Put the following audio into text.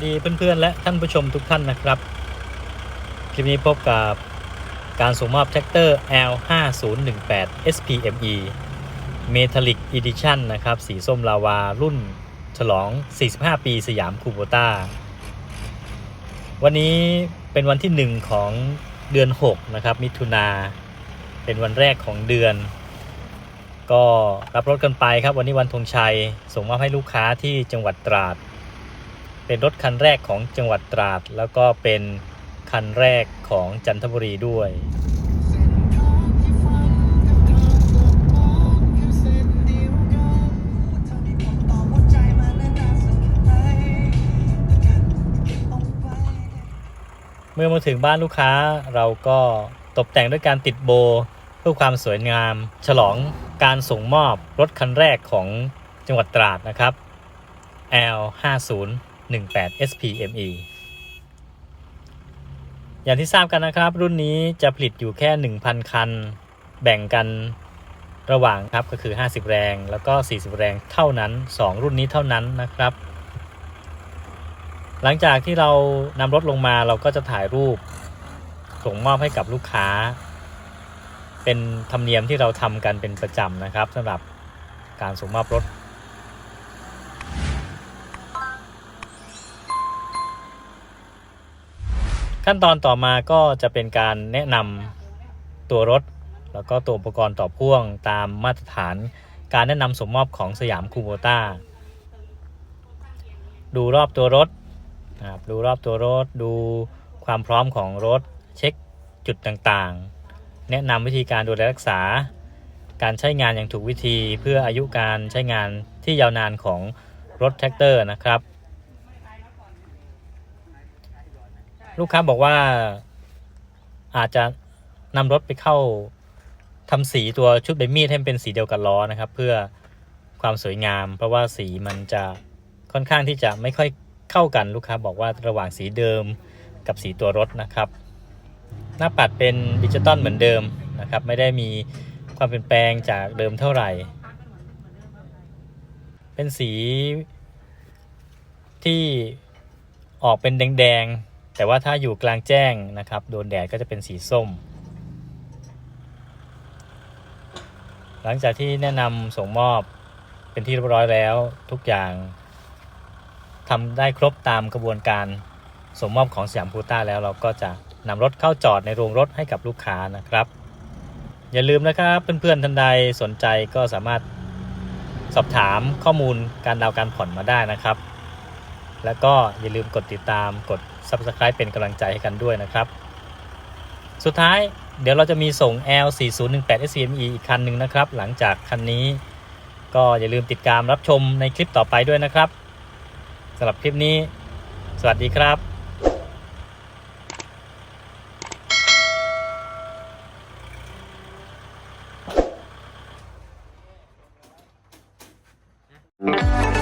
วัสดีเพื่อนๆ และท่านผู้ชมทุกท่านนะครับ คลิปนี้พบกับการส่งมอบแท็กเตอร์ L5018 SPME Metallic Edition นะครับ สีส้มลาวารุ่นฉลอง 45 ปีสยามคูโบต้า วันนี้เป็นวันที่ 1 ของเดือน 6 นะครับ มิถุนา เป็นวันแรกของเดือน ก็รับรถกันไปครับ วันนี้วันธงชัย ส่งมอบให้ลูกค้าที่จังหวัดตราด เป็นรถคันแรกของจังหวัดตราด แล้วก็เป็นคันแรกของจันทบุรีด้วย เมื่อมาถึงบ้านลูกค้าเราก็ตกแต่งด้วยการติดโบเพื่อความสวยงาม ฉลองการส่งมอบรถคันแรกของจังหวัดตราดนะครับ L50 18 SPME อย่างที่ทราบกันนะครับ รุ่นนี้จะผลิตอยู่แค่ 1,000 คัน แบ่งกันระหว่างครับก็คือ 50 แรง แล้วก็ 40 แรงเท่านั้น 2 รุ่นนี้เท่านั้นนะครับ หลังจากที่เรานำรถลงมาเราก็จะถ่ายรูป ส่งมอบให้กับลูกค้า เป็นธรรมเนียมที่เราทำกันเป็นประจำนะครับสำหรับการส่งมอบรถ ขั้นตอนต่อมาก็จะเป็นการแนะนำตัวรถ แล้วก็ตัวอุปกรณ์ต่อพ่วงตามมาตรฐานการแนะนำส่งมอบของสยามคูโบต้าดูรอบตัวรถนะครับดูรอบตัวรถ ดูความพร้อมของรถ เช็คจุดต่างๆ แนะนำวิธีการดูแลรักษา การใช้งานอย่างถูกวิธีเพื่ออายุการใช้งานที่ยาวนานของรถแท็กเตอร์นะครับ ลูกค้าบอกว่าอาจจะนำรถไปเข้าทำสีตัวชุดใบมีดให้มันเป็นสีเดียวกับล้อนะครับ เพื่อความสวยงาม เพราะว่าสีมันจะค่อนข้างที่จะไม่ค่อยเข้ากันลูกค้าบอกว่าระหว่างสีเดิมกับสีตัวรถนะครับ หน้าปัดเป็นดิจิตอลเหมือนเดิมนะครับ ไม่ได้มีความเปลี่ยนแปลงจากเดิมเท่าไหร่ เป็นสีที่ออกเป็นแดงๆ แต่ว่าถ้าอยู่กลางแจ้งนะครับโดนแดดก็จะเป็นสีส้ม หลังจากที่แนะนำส่งมอบเป็นที่เรียบร้อยแล้วทุกอย่างทำได้ครบตามกระบวนการส่งมอบของสยามพูต้าแล้วเราก็จะนำรถเข้าจอดในโรงรถให้กับลูกค้านะครับ อย่าลืมนะครับเพื่อนๆท่านใดสนใจก็สามารถสอบถามข้อมูลการดาวน์การผ่อนมาได้นะครับ แล้วก็อย่าลืมกดติดตามกด Subscribe เป็นกำลังใจให้กันด้วยนะครับ สุดท้ายเดี๋ยวเราจะมีส่ง L4018 SCME อีกคันหนึ่งนะครับ หลังจากคันนี้ ก็อย่าลืมติดตามรับชมในคลิปต่อไปด้วยนะครับสำหรับคลิปนี้ สวัสดีครับ Thank